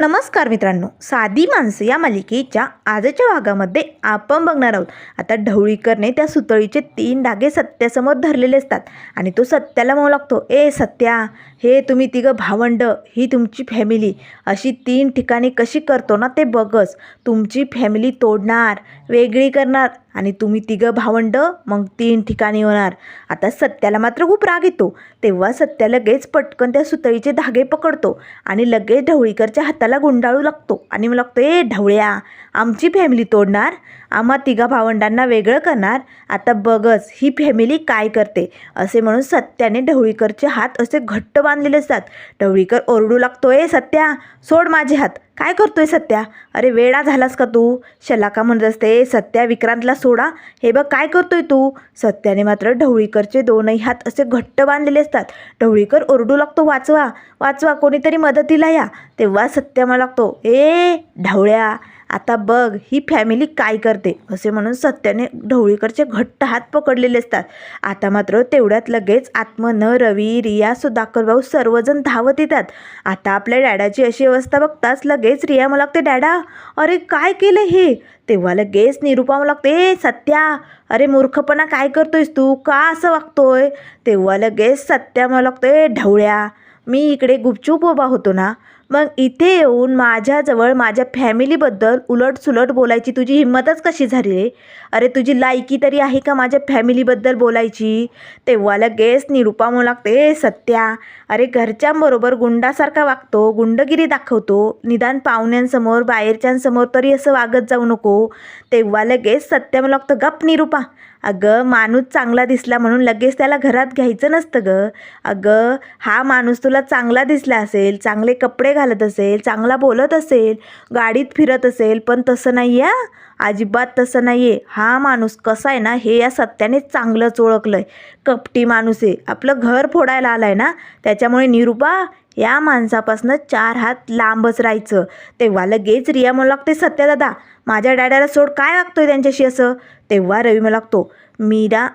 नमस्कार मित्रांनो साधी माणसं या मालिकेच्या आजच्या भागामध्ये आपण बघणार आहोत. आता ढवळीकरने त्या सुतळीचे तीन धागे सत्यासमोर धरलेले असतात आणि तो सत्याला म्हणू लागतो. ए सत्या हे तुम्ही तिघं भावंड ही तुमची फॅमिली अशी तीन ठिकाणी कशी करतो ना ते बघच. तुमची फॅमिली तोडणार वेगळी करणार आणि तुम्ही तिघं भावंड मग तीन ठिकाणी होणार. आता सत्याला मात्र खूप राग येतो. तेव्हा सत्या लगेच पटकन त्या सुतळीचे धागे पकडतो आणि लगेच ढवळीकरच्या हाताला गुंडाळू लागतो. आणि मग लागतो ए ढवळ्या आमची फॅमिली तोडणार? आम्हा तिघा भावंडांना वेगळं करणार. आता बघच ही फॅमिली काय करते? असे म्हणून सत्याने ढवळीकरचे हात असे घट्ट बांधलेले असतात. ढवळीकर ओरडू लागतो सत्या सोड माझे हात. काय करतोय सत्या? अरे वेडा झालास का तू? शलाका म्हणत असते सत्या विक्रांतला सोडा. हे बघ काय करतोय तू? सत्याने मात्र ढवळीकरचे दोनही हात असे घट्ट बांधलेले असतात. ढवळीकर ओरडू लागतो वाचवा वाचवा कोणीतरी मदतीला या. तेव्हा सत्या मला लागतो ए ढवळ्या आता बघ ही फॅमिली काय करते? असे म्हणून सत्याने ढवळीकरचे घट्ट हात पकडलेले असतात. आता मात्र तेवढ्यात लगेच आत्मन रवी रिया सुधाकर भाऊ सर्वजण धावत येतात. आता आपल्या डॅडाची अशी अवस्था बघताच लगेच रिया मला लागते डॅडा अरे काय केलं हे? तेव्हा लगेच निरुपा मला लागते ए सत्या अरे मूर्खपणा काय करतोयस तू? का असं वागतोय? तेव्हा लगेच सत्या मला लागतोय ढवळ्या मी इकडे गुपचूप उभा होतो ना मग इथे येऊन माझ्याजवळ माझ्या फॅमिलीबद्दल उलटसुलट बोलायची तुझी हिंमतच कशी झाली रे? अरे तुझी लायकी तरी आहे का माझ्या फॅमिलीबद्दल बोलायची? तेव्हा लगेच निरुपा म्हणू लागते सत्या अरे घरच्यांबरोबर गुंडासारखा वागतो गुंडगिरी दाखवतो निदान पाहुण्यांसमोर बाहेरच्यांसमोर तरी असं वागत जाऊ नको. तेव्हा लगेच सत्या मला लागतं गप निरुपा. अगं माणूस चांगला दिसला म्हणून लगेच त्याला घरात घ्यायचं नसतं गं. अगं हा माणूस तुला चांगला दिसला असेल चांगले कपडे घालत असेल चांगला बोलत असेल गाडीत फिरत असेल पण तसं नाही आहे अजिबात तसं नाही आहे हा माणूस कसा आहे ना हे या सत्याने चांगलंच ओळखलं आहे कपटी माणूस आहे. आपलं घर फोडायला आलं आहे ना त्याच्यामुळे निरुपा या माणसापासनं चार हात लांबच राहायचं. तेव्हा लगेच रिया म्हणू लागते सत्या दादा माझ्या डॅड्याला सोड काय वागतोय त्यांच्याशी असं? तेव्हा रवी मला लागतो मीरा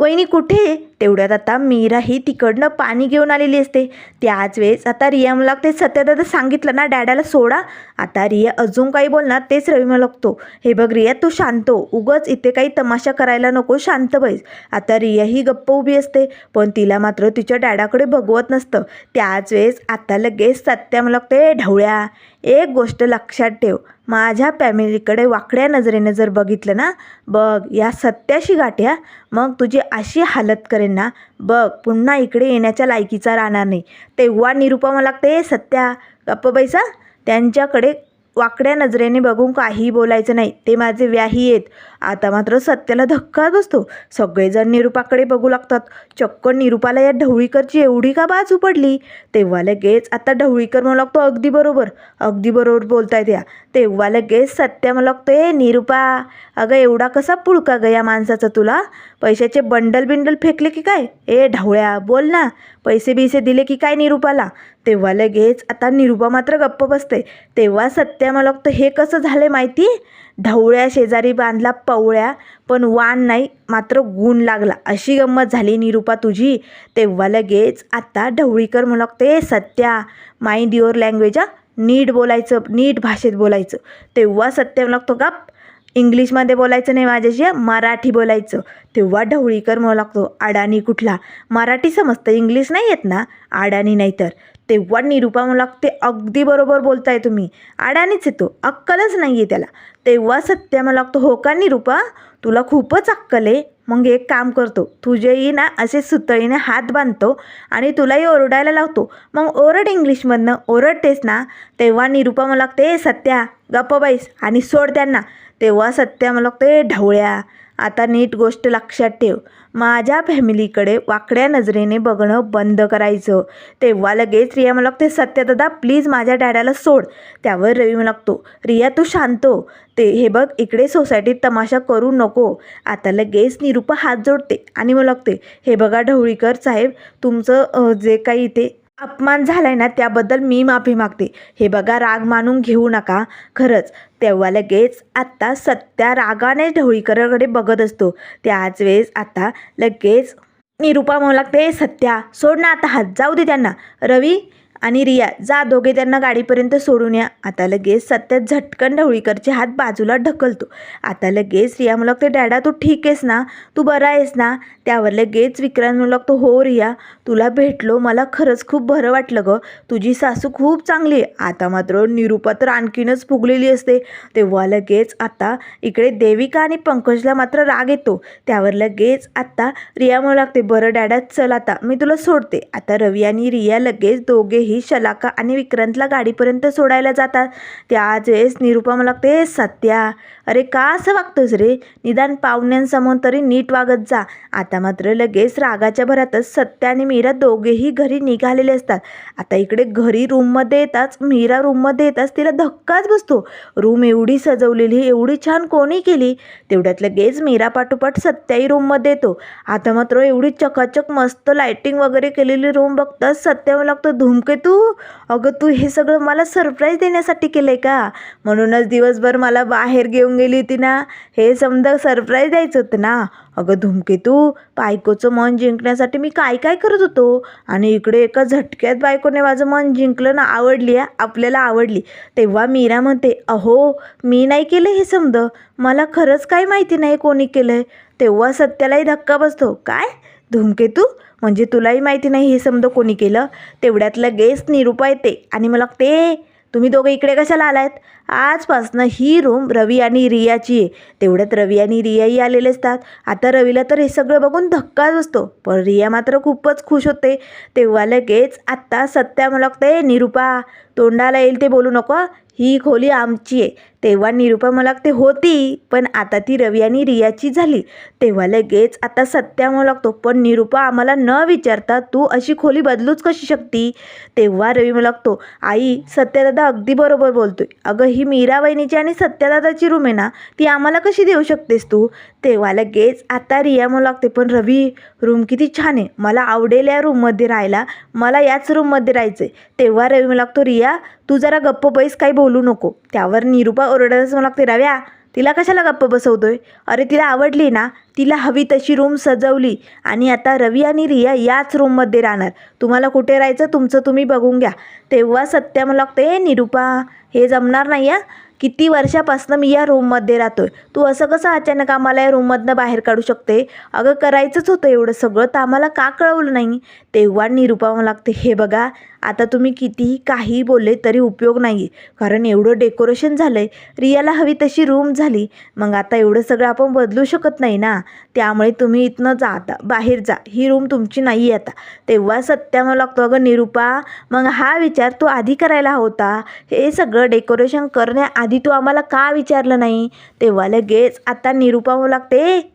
वहिनी कुठे? तेवढ्यात आता मीरा ही तिकडनं पाणी घेऊन आलेली असते. त्याच वेळेस आता रिया मला लागते सत्यदादा सांगितलं ना डॅडाला सोडा. आता रिया अजून काही बोलणार तेच रवी मला लागतो हे बघ रिया तू शांत हो. उगच इथे काही तमाशा करायला नको शांत बैस. आता रिया ही गप्प उभी असते पण तिला मात्र तिच्या डॅडाकडे बघवत नसतं. त्याच वेळेस आता लगेच सत्या मला लागते ढवळ्या एक गोष्ट लक्षात ठेव. माझ्या फॅमिलीकडे वाकड्या नजरेने जर बघितलं ना बघ या सत्याशी गाठ्या. मग तुझी अशी हालत करेन ना बघ पुन्हा इकडे येण्याच्या लायकीचा राहणार नाही. तेव्हा निरुपा मला लागते सत्या गप्प बैसा त्यांच्याकडे वाकड्या नजरेने बघून काही बोलायचं नाही. ते माझे व्याही आहेत. आता मात्र सत्याला धक्का बसतो. सगळेजण निरुपाकडे बघू लागतात. चक्क निरुपाला या ढवळीकरची एवढी का बाजू पडली तेव्हा लगेच आता ढवळीकर म्हणू लागतो अगदी बरोबर. अगदी बरोबर बोलताय त्या. तेव्हा लगेच सत्या मला लागतो ए निरुपा अगं एवढा कसा पुळका ग या माणसाचा तुला? पैशाचे बंडल बिंडल फेकले की काय? ए ढवळ्या बोल ना. पैसे बिसे दिले की काय निरुपाला? तेव्हा लगेच आता निरुपा मात्र गप्प बसते. तेव्हा सत्या मला लागतं हे कसं झालं माहिती? ढवळ्या शेजारी बांधला पवळ्या पण वाण नाही मात्र गुण लागला. अशी गंमत झाली निरुपा तुझी. तेव्हा लगेच आता ढवळीकर म्हणू लागते सत्या माइंड युअर लँग्वेज हा. नीट बोलायचं नीट भाषेत बोलायचं. तेव्हा सत्य लागतो गप. इंग्लिशमध्ये बोलायचं नाही माझ्याशी मराठी बोलायचं. तेव्हा ढवळीकर म्हणू लागतो अडाणी कुठला? मराठी समजतं इंग्लिश नाही येत ना? अडाणी नाही तर. तेव्हा निरुपा म्हणू लागते अगदी बरोबर बोलताय तुम्ही. अडाणीच येतो अक्कलच नाही आहे त्याला. तेव्हा सत्या मला लागतो हो का निरुपा तुला खूपच अक्कल आहे. मग एक काम करतो तुझेही ना असे सुतळीने हात बांधतो आणि तुलाही ओरडायला लावतो. मग ओरड इंग्लिशमधनं ओरडतेस ना? तेव्हा निरुपा मला लागते "ए, सत्या गप्प बाईस आणि सोड त्यांना. तेव्हा सत्या मला ते ढवळ्या आता नीट गोष्ट लक्षात ठेव. माझ्या फॅमिलीकडे वाकड्या नजरेने बघणं बंद करायचं. तेव्हा लगेच रिया मला लागते सत्य दादा प्लीज माझ्या डॅडाला सोड. त्यावर रवी मला लागतो रिया तू शांत हो. ते हे बघ इकडे सोसायटीत तमाशा करू नको. आता लगेच निरुपा हात जोडते आणि मला लागते हे बघा ढवळीकर साहेब तुमचं जे काही इथे अपमान झालाय ना त्याबद्दल मी माफी मागते. हे बघा राग मानून घेऊ नका. खरंच तेव्हा लगेच आत्ता सत्या रागाने ढवळीकराकडे बघत असतो. त्याच वेळेस आता लगेच निरुपा म्हणू लागते सत्या सोड ना आता हात जाऊ दे त्यांना. रवी आणि रिया जा दोघे त्यांना गाडीपर्यंत सोडून या. आता लगेच सत्यात झटकन ढवळीकरचे हात बाजूला ढकलतो. आता लगेच रिया मला ते डॅडा तू ठीक आहेस ना? तू बरा आहेस ना? त्यावर लगेच विक्रांत म्हणू तो हो रिया तुला भेटलो मला खरंच खूप बरं वाटलं गं. तुझी सासू खूप चांगली आहे. आता मात्र निरूपा तर आणखीनच फुगलेली असते. तेव्हा लगेच आता इकडे देविका आणि पंकजला मात्र राग येतो. त्यावर लगेच आत्ता रिया म्हणू लागते बरं डॅडा चल आता मी तुला सोडते. आता रवी आणि रिया लगेच दोघे ही शलाका आणि विक्रांतला गाडीपर्यंत सोडायला जातात. त्याच वेळेस निरुपा मला लागते सत्या. अरे का असं वागतोस रे? निदान पाहुण्यांसमोर तरी नीट वागत जा. आता मात्र लगेच रागाच्या भरातच सत्या आणि मीरा दोघेही घरी निघालेले असतात. आता इकडे घरी रूममध्ये येताच मीरा रूममध्ये येताच तिला धक्काच बसतो. रूम एवढी सजवलेली एवढी छान कोणी केली? तेवढ्यात लगेच मीरा पाठोपाठ सत्याही रूममध्ये येतो. आता मात्र एवढी चकाचक मस्त लायटिंग वगैरे केलेली रूम बघताच सत्या मला धुमके तू? अगं तू हे सगळं मला सरप्राईज देण्यासाठी केलं आहे का? म्हणूनच दिवसभर मला बाहेर घेऊन गेली होती ना. हे समजा सरप्राईज द्यायचं होतं ना. अगं धुमकेतू बायकोचं मन जिंकण्यासाठी मी काय काय करत होतो? आणि इकडे एका झटक्यात बायकोने माझं मन जिंकलं ना आवडली आहे आपल्याला आवडली. तेव्हा मीरा म्हणते अहो मी नाही केलं हे समज. मला खरंच काही माहिती नाही कोणी केलं आहे तेव्हा सत्यालाही धक्का बसतो. काय? धूमकेतू? म्हणजे तुलाही माहिती नाही हे समजा कोणी केलं. तेवढ्यात लगेच निरूपा येते. आणि मला ते तुम्ही दोघं इकडे कशाला आलायत? आजपासनं ही रूम रवी आणि रियाची आहे. तेवढ्यात रवी आणि रियाही आलेले असतात. आता रवीला तर हे सगळं बघून धक्काच असतो पण रिया मात्र खूपच खुश होते. तेव्हा लगेच आत्ता सत्या मला ते निरूपा तोंडाला येईल ते बोलू नको ही खोली आमची आहे. तेव्हा निरूपा ते होती पण आता ती रवी आणि रियाची झाली. तेव्हा लगेच आता सत्या म्हणू लागतो पण निरुपा आम्हाला न विचारता तू अशी खोली बदलूच कशी शकती? तेव्हा रवी मला लागतो आई सत्यादादा अगदी बरोबर बोलतोय. अगं ही मीरा वहिनीची आणि सत्यादादाची रूम आहे ना ती आम्हाला कशी देऊ शकतेस तू? तेव्हा लगेच आता रिया म्हणू लागते पण रवी रूम किती छान आहे. मला आवडेल या रूममध्ये राहायला. मला याच रूममध्ये राहायचं आहे तेव्हा रवी मला लागतो रिया तू जरा गप्प बैस काही बोलू नको. त्यावर निरुपा ओरडतच मला लागते रव्या तिला कशाला गप्प बसवतोय? अरे तिला आवडली ना. तिला हवी तशी रूम सजवली. आणि आता रवी आणि रिया याच रूममध्ये राहणार. तुम्हाला कुठे राहायचं तुमचं तुम्ही बघून घ्या. तेव्हा सत्या मला लागते "ए, निरूपा हे जमणार नाही या किती वर्षापासून मी या रूममध्ये राहतो आहे तू असं कसं अचानक आम्हाला या रूममधनं बाहेर काढू शकते? अगं करायचंच होतं एवढं सगळं तर आम्हाला का कळवलं नाही? तेव्हा निरुपावं मला लागते हे बघा आता तुम्ही कितीही काही बोलले तरी उपयोग नाही आहे कारण एवढं डेकोरेशन झालं आहे रियाला हवी तशी रूम झाली. मग आता एवढं सगळं आपण बदलू शकत नाही ना? त्यामुळे तुम्ही इथनं जा आता बाहेर जा. ही रूम तुमची नाही आहे आता. तेव्हा सत्यामा लागतो अगं निरुपा मग हा विचार तू आधी करायला होता? हे सगळं डेकोरेशन करण्या आधी तू आम्हाला का विचारलं नाही? तेव्हा लगेच आता निरूपा मला लागते.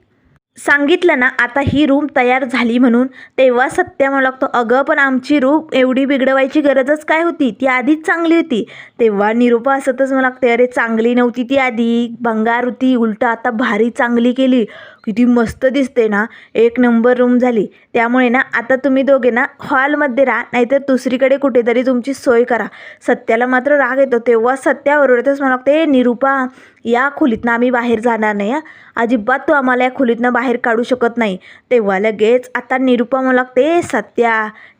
सांगितलं ना आता ही रूम तयार झाली म्हणून. तेव्हा सत्य मला लागतो अगं पण आमची रूम एवढी बिघडवायची गरजच काय होती? ती आधीच चांगली होती. तेव्हा निरूपा असतच मला लागते अरे चांगली नव्हती ती आधी. भंगार होती उलटं आता भारी चांगली केली. किती मस्त दिसते ना एक नंबर रूम झाली. त्यामुळे ना आता तुम्ही दोघे ना हॉलमध्ये राहा नाहीतर दुसरीकडे कुठेतरी तुमची सोय करा. सत्याला मात्र राग येतो तेव्हा सत्या ओरडतच मला वाटते "ए, निरूपा या खोलीतनं आम्ही बाहेर जाणार नाही अजिबात तू आम्हाला या खोलीतनं बाहेर काढू शकत नाही. तेव्हा लगेच आता निरूपा मला लागते सत्या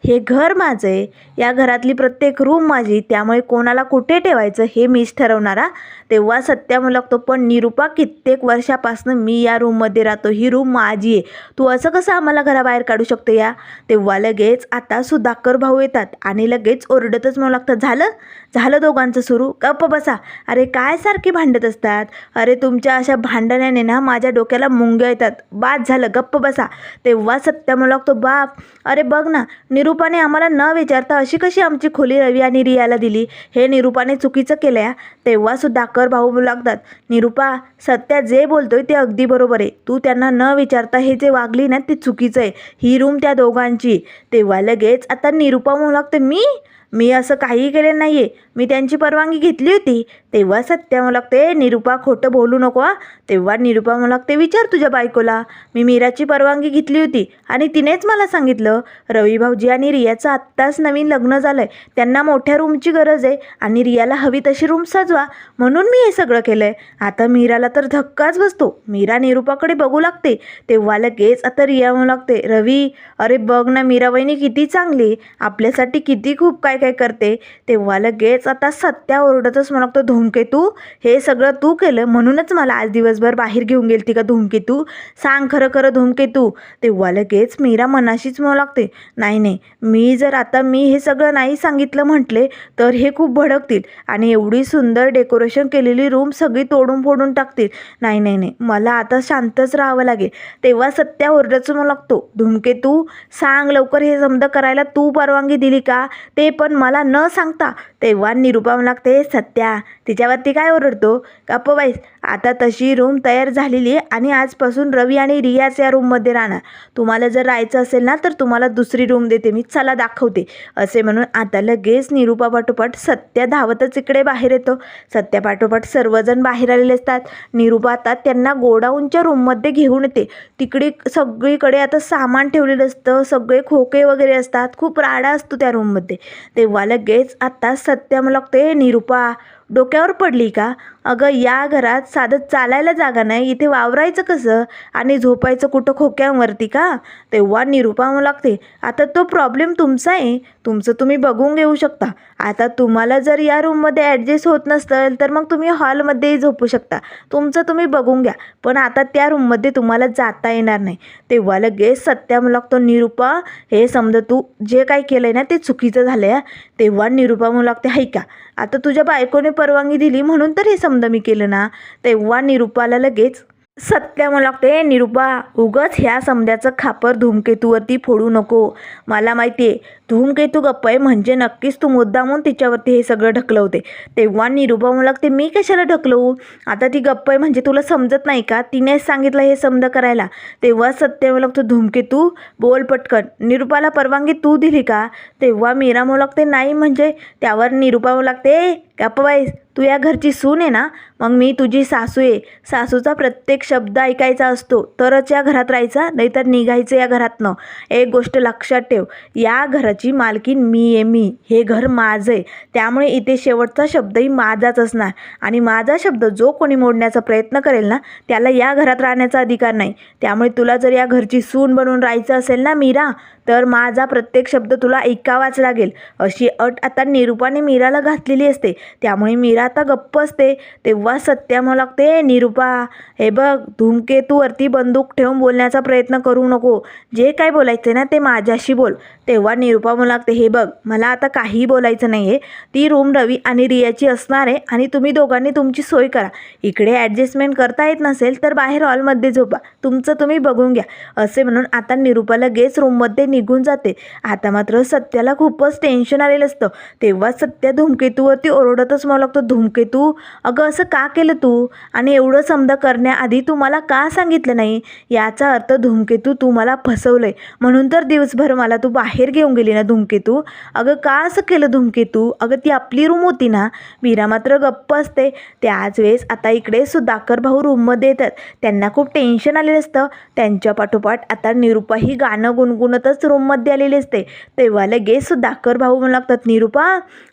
हे घर माझं आहे. या घरातली प्रत्येक रूम माझी. त्यामुळे कोणाला कुठे ठेवायचं हे मीच ठरवणारा तेव्हा सत्या मला लागतो पण निरूपा कित्येक वर्षापासून मी या रूममध्ये राहतो. ही रूम माझी आहे. तू असं कसं आम्हाला घराबाहेर काढू शकते या? तेव्हा लगेच आता सुधाकर भाऊ येतात आणि लगेच ओरडतच मला लागतं झालं? झालं दोघांचं सुरू? गप्प बसा. अरे काय सारखी भांडत असतात? अरे तुमच्या अशा भांडण्याने ना माझ्या डोक्याला मुंग्या येतात. बाद झालं गप्प बसा. तेव्हा सत्य म्हणू लागतो बाप. अरे बघ ना निरूपाने आम्हाला न विचारता अशी कशी आमची खोली रवी आणि रियाला दिली? हे निरूपाने चुकीचं केलं आहे तेव्हासुद्धा कर भाऊ लागतात निरूपा सत्या जे बोलतोय ते अगदी बरोबर आहे. तू त्यांना न विचारता हे जे वागली ना ते चुकीचं आहे. ही रूम त्या दोघांची. तेव्हा लगेच आता निरूपा म्हणू लागते मी? मी असं काहीही केलं नाही आहे मी त्यांची परवानगी घेतली होती. तेव्हा सत्या मला लागते निरूपा खोटं बोलू नको हा. तेव्हा निरूपा मला लागते विचार तुझ्या बायकोला. मी मीराची परवानगी घेतली होती आणि तिनेच मला सांगितलं रवी भाऊजी आणि रियाचं आत्ताच नवीन लग्न झालं आहे त्यांना मोठ्या रूमची गरज आहे आणि रियाला हवी तशी रूम सजवा. म्हणून मी हे सगळं केलं आहे आता मीराला तर धक्काच बसतो. मीरा निरूपाकडे बघू लागते. तेव्हा लगेच आता रिया म्हणू लागते रवी अरे बघ ना मीरा वहिनी किती चांगली आहे. आपल्यासाठी किती खूप काय काय करते? तेव्हा लगेच आता सत्या ओरडतच म्हणतो लागतो धूमकेतू हे सगळं तू केलं म्हणूनच मला आज दिवसभर बाहेर घेऊन गेलती का धूमकेतू सांग खरं खरं धूमकेतू तेव्हा लगेच मीरा मनाशीच म्हणू लागते नाही नाही मी जर आता मी हे सगळं नाही सांगितलं म्हटले तर हे खूप भडकतील आणि एवढी सुंदर डेकोरेशन केलेली रूम सगळी तोडून फोडून टाकतील. नाही नाही नाही मला आता शांतच राहावं लागेल. तेव्हा सत्या ओरडच म्हणू लागतो धूमकेतू सांग लवकर हे समजा करायला तू परवानगी दिली का? ते पण मला न सांगता तेव्हा निरुपा लागते सत्या तिच्यावरती काय ओरडतो? गप्प बाईस आता तशी रूम तयार झालेली आहे आणि आजपासून रवी आणि रियाच या रूममध्ये राहणार. तुम्हाला जर राहायचं असेल ना तर तुम्हाला दुसरी रूम देते. मी चला दाखवते. असे म्हणून आता लगेच निरुपा पाठोपाठ सत्या धावतच इकडे बाहेर येतो. सत्या पाठोपाठ सर्वजण बाहेर आलेले असतात. निरुपा आता त्यांना गोडाऊनच्या रूममध्ये घेऊन येते. तिकडे सगळीकडे आता सामान ठेवलेलं असतं. सगळे खोके वगैरे असतात. खूप राडा असतो त्या रूममध्ये तेव्हा लगेच आता सत्यम मला लागते निरुपा. डोक्यावर पडली का? अगं या घरात साधं चालायला जागा नाही. इथे वावरायचं कसं? आणि झोपायचं कुठं खोक्यांवरती का? तेव्हा निरुपा लागते आता तो प्रॉब्लेम तुमचा आहे. तुमचं तुम्ही बघून घेऊ शकता. आता तुम्हाला जर या रूममध्ये ॲडजस्ट होत नसेल तर मग तुम्ही हॉलमध्येही झोपू शकता. तुमचं तुम्ही बघून घ्या. पण आता त्या रूममध्ये तुम्हाला जाता येणार नाही. तेव्हा लगेच सत्या लागतो निरुपा हे समजा तू जे काही केलं आहे ना ते चुकीचं झालं आहे तेव्हा निरुपा म्हणू लागते हाय का आता तुझ्या बायकोने परवानगी दिली म्हणून तर हे समजा मी केलं ना. तेव्हा निरुपाला लगेच सत्या मला लागते निरुपा उगच ह्या समद्याचं खापर धूमकेतूवरती फोडू नको. मला माहिती आहे धूमकेतू गप्प आहे म्हणजे नक्कीच तू मुद्दामून तिच्यावरती हे सगळं ढकलवते. तेव्हा निरुपा मला लागते मी कशाला ढकलवू? आता ती गप्प आहे म्हणजे तुला समजत नाही का? तिनेच सांगितलं हे समज करायला. तेव्हा सत्य मला लागतो धूमकेतू बोल पटकन. निरुपाला परवानगी तू दिली का? तेव्हा मीरा म्हणू लागते नाही म्हणजे त्यावर निरुपा म्हणू लागते गप्पाबाई तू या घरची सून आहे ना? मग मी तुझी सासू आहे. सासूचा प्रत्येक शब्द ऐकायचा असतो. तरच या घरात राहायचा नाहीतर निघायचं या घरातनं. एक गोष्ट लक्षात ठेव. या घराची मालकीन मी आहे मी. हे घर माझं आहे. त्यामुळे इथे शेवटचा शब्दही माझाच असणार. आणि माझा शब्द जो कोणी मोडण्याचा प्रयत्न करेल ना त्याला या घरात राहण्याचा अधिकार नाही. त्यामुळे तुला जर या घरची सून बनवून राहायचं असेल ना मीरा तर माझा प्रत्येक शब्द तुला ऐकावाच लागेल. अशी अट आता निरुपाने मीराला घातलेली असते. त्यामुळे मीरा आता गप्प असते. तेव्हा सत्या मला लागते निरुपा हे बघ धूमकेतूवरती बंदूक ठेवून बोलण्याचा प्रयत्न करू नको. जे काय बोलायचं ना ते माझ्याशी बोल. तेव्हा निरुपा मला लागते हे बघ मला आता काहीही बोलायचं नाही आहे ती रूम रवी आणि रियाची असणार आहे आणि तुम्ही दोघांनी तुमची सोय करा. इकडे ॲडजस्टमेंट करता येत नसेल तर बाहेर हॉलमध्ये झोपा. तुमचं तुम्ही बघून घ्या. असे म्हणून आता निरुपा लगेच रूममध्ये निघून जाते. आता मात्र सत्याला खूपच टेन्शन आलेलं असतं. तेव्हा सत्या धूमकेतूवरती ओरडतच मला लागतो धूमकेतू अगं असं का केलं तू? आणि एवढं समजा करण्याआधी तू मला का सांगितलं नाही? याचा अर्थ धूमकेतू तू मला फसवलंय. म्हणून तर दिवसभर मला तू बाहेर बाहेर घेऊन गेली ना धूमकेतू. अगं का असं केलं धूमकेतू? अगं ती आपली रूम होती ना. मीरा मात्र गप्प असते. त्याच वेळेस आता इकडे सुधाकर भाऊ रूममध्ये येतात. त्यांना खूप टेन्शन आलेलं असतं. त्यांच्या पाठोपाठ आता निरुपा ही गाणं गुणगुणतच रूममध्ये आलेली असते. तेव्हा लगेच सुधाकर भाऊ म्हणू लागतात निरुपा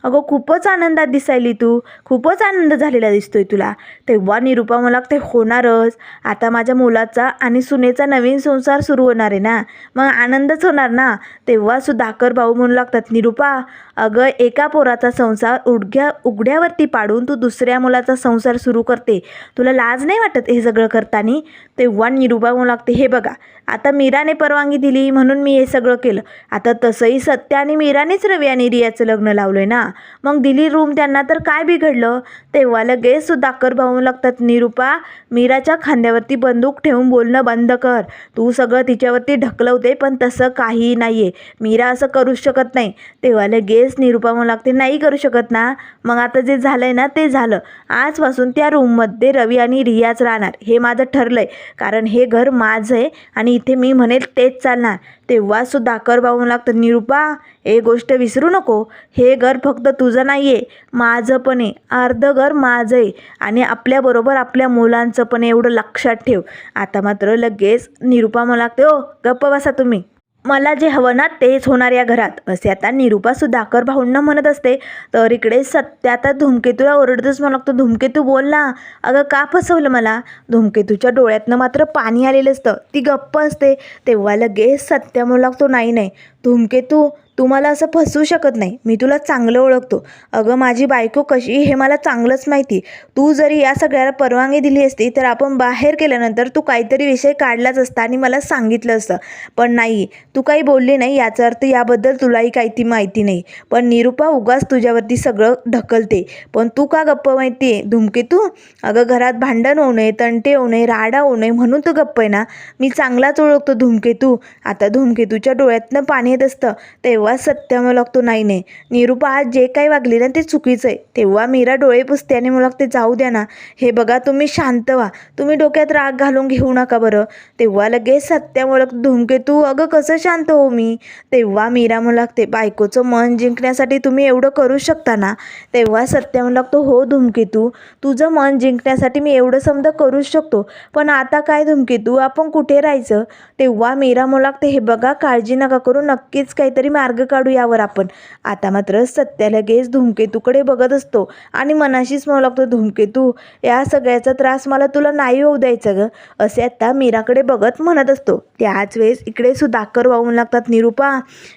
अगं खूपच आनंदात दिसायली तू. खूपच आनंद झालेला दिसतोय तुला. तेव्हा निरुपा मला लागते होणारच. आता माझ्या मुलाचा आणि सुनेचा नवीन संसार सुरू होणार आहे ना. मग आनंदच होणार ना. तेव्हा सुधाकर भाऊ म्हणू लागतात निरुपा अगं एका पोराचा संसार उडग्या उघड्यावरती पाडून तू दुसऱ्या मुलाचा संसार सुरू करते. तुला लाज नाही वाटत हे सगळं करताना? तेव्हा निरुपा म्हणू लागते हे बघा आता मीराने परवानगी दिली म्हणून मी हे सगळं केलं. आता तसंही सत्य आणि मीरानेच रवी आणि रियाचं लग्न लावलं आहे ना? मग दिली रूम त्यांना तर काय बिघडलं? तेव्हा लगेच सुद्धा सुधाकर भाऊ लागतात निरुपा मीराच्या खांद्यावरती बंदूक ठेवून बोलणं बंद कर. तू सगळं तिच्यावरती ढकलवते पण तसं काही नाही आहे मीरा असं करूच शकत नाही. तेव्हा लगेच निरुपा म्हणू लागते नाही करू शकत ना. मग आता जे झालं आहे ना ते झालं. आजपासून त्या रूममध्ये रवी आणि रियाच राहणार हे माझं ठरलं आहे कारण हे घर माझं आहे आणि इथे मी म्हणेल तेच चालणार. तेव्हा सुधाकर भाऊ म्हणू लागतं निरुपा हे गोष्ट विसरू नको. हे घर फक्त तुझं नाही आहे माझं पण आहे. अर्धं घर माझं आहे आणि आपल्याबरोबर आपल्या मुलांचं पण एवढं लक्षात ठेव. आता मात्र लगेच निरुपा मला लागते ओ गप्प बसा तुम्ही. मला जे हवं ना तेच होणार या घरात. असे आता निरुपा सुधाकर भाऊंना म्हणत असते तर इकडे सत्य आता धूमकेतूला ओरडतच म्हणू लागतो धूमकेतू बोल ना. अगं का फसवलं मला? धूमकेतूच्या डोळ्यातनं मात्र पाणी आलेलं असतं. ती गप्प असते. तेव्हा लगेच सत्य म्हणू लागतो नाही नाही. धूमकेतू तू मला असं फसवू शकत नाही. मी तुला चांगलं ओळखतो. अगं माझी बायको कशी हे मला चांगलंच माहिती. तू जरी या सगळ्याला परवानगी दिली असती तर आपण बाहेर केल्यानंतर तू काहीतरी विषय काढलाच असता आणि मला सांगितलं असतं. पण नाही तू काही बोलली नाही याचा अर्थ याबद्दल तुलाही काही ती माहिती नाही. पण निरुपा उगाच तुझ्यावरती सगळं ढकलते. पण तू का गप्प माहिती आहे धुमकेतू अगं घरात भांडण होऊ नये तंटे होऊ नये राडा होऊ नये म्हणून तू गप्प आहे ना? मी चांगलाच ओळखतो धुमकेतू आता धुमकेतूच्या डोळ्यातनं पाणी येत असतं. तेव्हा सत्य मला लागतो नाही नाही निरुपा आज जे काही वागली ना ते चुकीचं आहे. तेव्हा मीरा डोळे पुसते आणि मला लागते जाऊ द्या ना. हे बघा तुम्ही शांत व्हा. तुम्ही डोक्यात राग घालून घेऊ नका बरं. तेव्हा लगेच सत्या मला धुमकेतू अगं कसं शांत हो मी? तेव्हा मीरा मला लागते बायकोचं मन जिंकण्यासाठी तुम्ही एवढं करू शकता ना? तेव्हा सत्य मला लागतो हो धुमकेतू तुझं मन जिंकण्यासाठी मी एवढं समजा करूच शकतो. पण आता काय धुमकेतू आपण कुठे राहायचं? तेव्हा मीरा मला लागते हे बघा काळजी नका करू नक्कीच काहीतरी मार्ग काढू यावर आपण. आता मात्र सत्या लगेच धूमकेतूकडे बघत असतो आणि मनाशीच म्हणू लागतो धुमकेतू या सगळ्याचा त्रास मला तुला नाही होऊ द्यायचा ग असे आता मीराकडे बघत म्हणत असतो. त्याच वेळेस इकडे सुधाकर वाहून लागतात निरुपा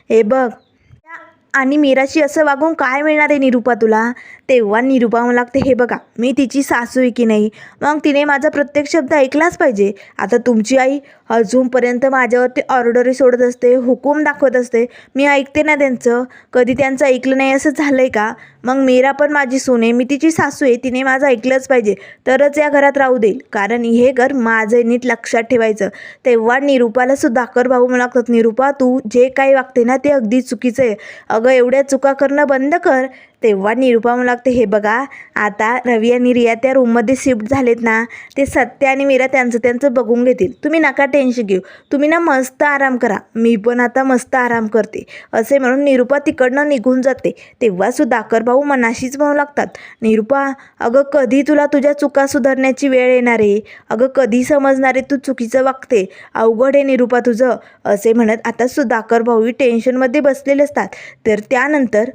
हे बघ. आणि मीराशी असं वागून काय मिळणार आहे निरुपा तुला? तेव्हा निरुपा मला लागते हे बघा मी तिची सासू आहे की नाही? मग तिने माझा प्रत्येक शब्द ऐकलाच पाहिजे. आता तुमची आई अजूनपर्यंत माझ्यावरती ऑर्डरी सोडत असते हुकूम दाखवत असते. मी ऐकते ना त्यांचं. कधी त्यांचं ऐकलं नाही असं झालं आहे का? मग मीरा पण माझी सून आहे. मी तिची सासू आहे. तिने माझं ऐकलंच पाहिजे. तरच या घरात राहू देईल. कारण हे घर माझं नीट लक्षात ठेवायचं. तेव्हा निरुपाला सुधाकर भाऊ मला लागतात निरुपा तू जे काही वागते ना ते अगदी चुकीचं आहे. अगं एवढ्या चुका करणं बंद कर. तेव्हा निरुपा लागते हे बघा आता रवी आणि रिया त्या रूममध्ये शिफ्ट झालेत ना ते सत्य आणि मीरा त्यांचं त्यांचं बघून घेतील. तुम्ही नका टेन्शन घेऊ. तुम्ही ना मस्त आराम करा. मी पण आता मस्त आराम करते. असे म्हणून निरुपा तिकडनं निघून जाते. तेव्हा सुधाकर भाऊ मनाशीच म्हणू लागतात निरुपा अगं कधी तुला तुझ्या चुका सुधारण्याची वेळ येणार आहे? अगं कधी समजणार आहे तू चुकीचं वागते? अवघड आहे निरुपा तुझं. असे म्हणत आता सुधाकर भाऊही टेन्शनमध्ये बसलेले असतात. तर त्यानंतर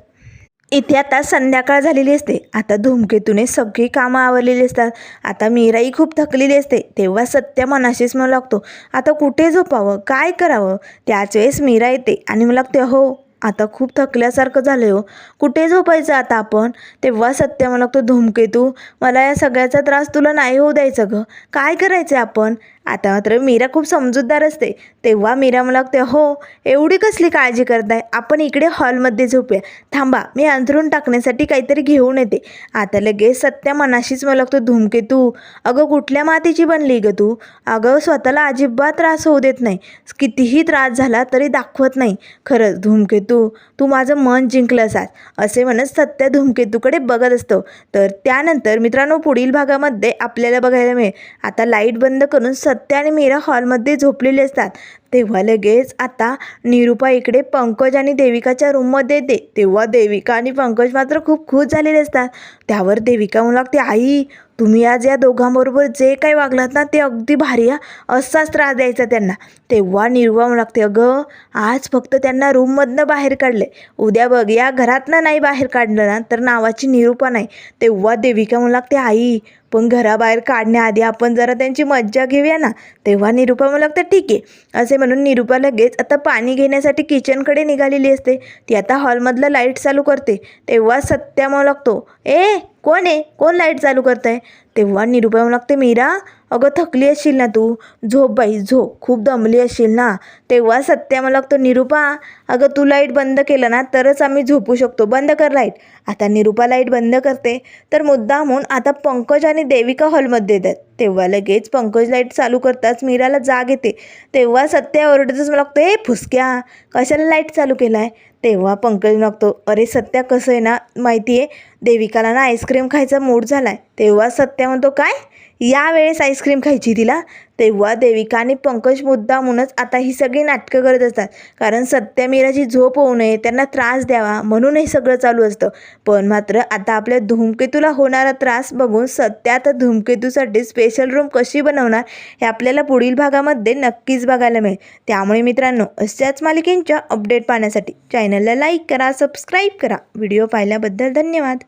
इथे आता संध्याकाळ झालेली असते. आता धूमकेतूने सगळी कामं आवरलेली असतात. आता मीराही खूप थकलेली असते. तेव्हा सत्य मनाशीच मला लागतो. आता कुठे झोपावं? काय करावं? त्याच वेळेस मीरा येते आणि मला लागते हो आता खूप थकल्यासारखं झालं हो. कुठे झोपायचं आता आपण? तेव्हा सत्य मला लागतो धूमकेतू मला या सगळ्याचा त्रास तुला नाही होऊ द्यायचं गं. काय करायचं आपण? आता मात्र मीरा खूप समजूतदार असते. तेव्हा मीरा मला लागते हो एवढी कसली काळजी करताय? आपण इकडे हॉलमध्ये झोपूया. थांबा मी अंथरून टाकण्यासाठी काहीतरी घेऊन येते. आता लगेच सत्या मनाशीच मला लागतो धूमकेतू अगं कुठल्या मातीची बनली ग तू? अगं स्वतःला अजिबात त्रास होऊ देत नाही. कितीही त्रास झाला तरी दाखवत नाही. खरंच धूमकेतू तू. माझं मन जिंकलं असाल. असे म्हणत सत्य धूमकेतूकडे बघत असतो. तर त्यानंतर मित्रांनो पुढील भागामध्ये आपल्याला बघायला मिळेल. आता लाइट बंद करून सत्य आणि मीरा हॉलमध्ये झोपलेले असतात. तेव्हा लगेच आता निरुपा इकडे पंकज आणि देविकाच्या रूममध्ये येते. तेव्हा देविका आणि पंकज मात्र खूप खुश झालेले असतात. त्यावर देविका म्हणू लागते आई तुम्ही आज या दोघांबरोबर जे काही वागलात ना ते अगदी भारी असाच त्रास द्यायचा त्यांना. तेव्हा निरुपा म्हणू लागते अगं आज फक्त त्यांना रूममधनं बाहेर काढले उद्या बघ या घरातनं नाही बाहेर काढलं ना तर नावाची निरुपा नाही. तेव्हा देविका म्हणू लागते आई पण घराबाहेर काढण्याआधी आपण जरा त्यांची मज्जा घेऊया ना. तेव्हा निरुपा मला लागतं ठीक आहे. असे म्हणून निरुपा लगेच आता पाणी घेण्यासाठी किचनकडे निघालेली असते. ती आता हॉलमधलं लाइट चालू करते. तेव्हा सत्या म्हणू लागतो ए कोण आहे? कोण लाइट चालू करत आहे तेव्हा निरुपा लागते मीरा. अगं थकली असशील ना तू? झोप बाई झोप. खूप दमली असशील ना? तेव्हा सत्या मला लागतो निरुपा अगं तू लाइट बंद केलं ना तरच आम्ही झोपू शकतो. बंद कर लाइट. आता निरुपा लाइट बंद करते तर मुद्दामून आता पंकज आणि देविका हॉलमध्ये येतात. तेव्हा लगेच पंकज लाइट चालू करताच मीराला जाग येते. तेव्हा सत्या ओरडतच मला लागतो ए फुसक्या कशाला लाइट चालू केला आहे तेव्हा पंकज लागतो अरे सत्या कसं आहे ना माहिती आहे देविकाला ना आईस्क्रीम खायचा मूड झाला आहे तेव्हा सत्या म्हणतो काय? यावेळेस आईस्क्रीम खायची तिला तेव्हा देविका आणि पंकज मुद्दामूनच आता ही सगळी नाटकं करत असतात. कारण सत्या मीराची झोप होऊ नये त्यांना त्रास द्यावा म्हणून हे सगळं चालू असतं. पण मात्र आता आपल्या धूमकेतूला होणारा त्रास बघून सत्या आता धूमकेतूसाठी स्पेशल रूम कशी बनवणार हे आपल्याला पुढील भागामध्ये नक्कीच बघायला मिळेल. त्यामुळे मित्रांनो अशाच मालिकेंच्या अपडेट पाहण्यासाठी चॅनलला लाईक करा सबस्क्राईब करा. व्हिडिओ पाहिल्याबद्दल धन्यवाद.